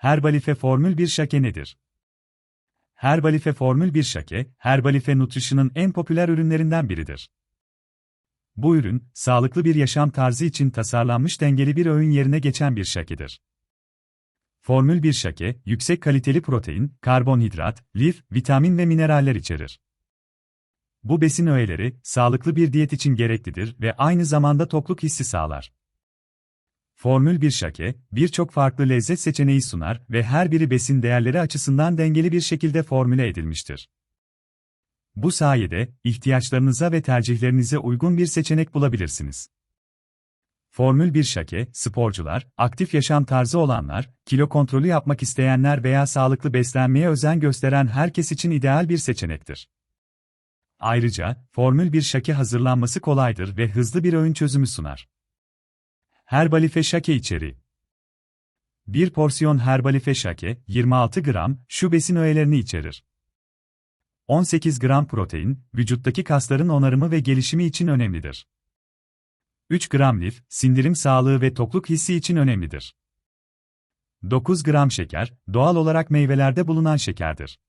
Herbalife Formül 1 şake nedir? Herbalife Formül 1 şake, Herbalife Nutrition'ın en popüler ürünlerinden biridir. Bu ürün, sağlıklı bir yaşam tarzı için tasarlanmış dengeli bir öğün yerine geçen bir şakedir. Formül 1 şake, yüksek kaliteli protein, karbonhidrat, lif, vitamin ve mineraller içerir. Bu besin öğeleri, sağlıklı bir diyet için gereklidir ve aynı zamanda tokluk hissi sağlar. Formül 1 şake, birçok farklı lezzet seçeneği sunar ve her biri besin değerleri açısından dengeli bir şekilde formüle edilmiştir. Bu sayede, ihtiyaçlarınıza ve tercihlerinize uygun bir seçenek bulabilirsiniz. Formül 1 şake, sporcular, aktif yaşam tarzı olanlar, kilo kontrolü yapmak isteyenler veya sağlıklı beslenmeye özen gösteren herkes için ideal bir seçenektir. Ayrıca, Formül 1 şake hazırlanması kolaydır ve hızlı bir öğün çözümü sunar. Herbalife şake içeriği. Bir porsiyon herbalife şake, 26 gram, şu besin öğelerini içerir. 18 gram protein, vücuttaki kasların onarımı ve gelişimi için önemlidir. 3 gram lif, sindirim sağlığı ve tokluk hissi için önemlidir. 9 gram şeker, doğal olarak meyvelerde bulunan şekerdir.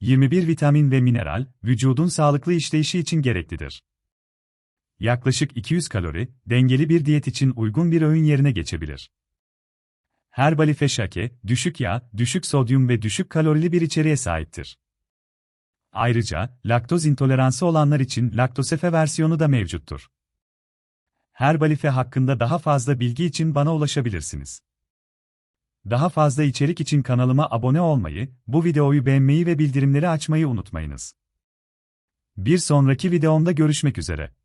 21 vitamin ve mineral, vücudun sağlıklı işleyişi için gereklidir. Yaklaşık 200 kalori, dengeli bir diyet için uygun bir öğün yerine geçebilir. Herbalife şake, düşük yağ, düşük sodyum ve düşük kalorili bir içeriğe sahiptir. Ayrıca, laktoz intoleransı olanlar için laktosefe versiyonu da mevcuttur. Herbalife hakkında daha fazla bilgi için bana ulaşabilirsiniz. Daha fazla içerik için kanalıma abone olmayı, bu videoyu beğenmeyi ve bildirimleri açmayı unutmayınız. Bir sonraki videomda görüşmek üzere.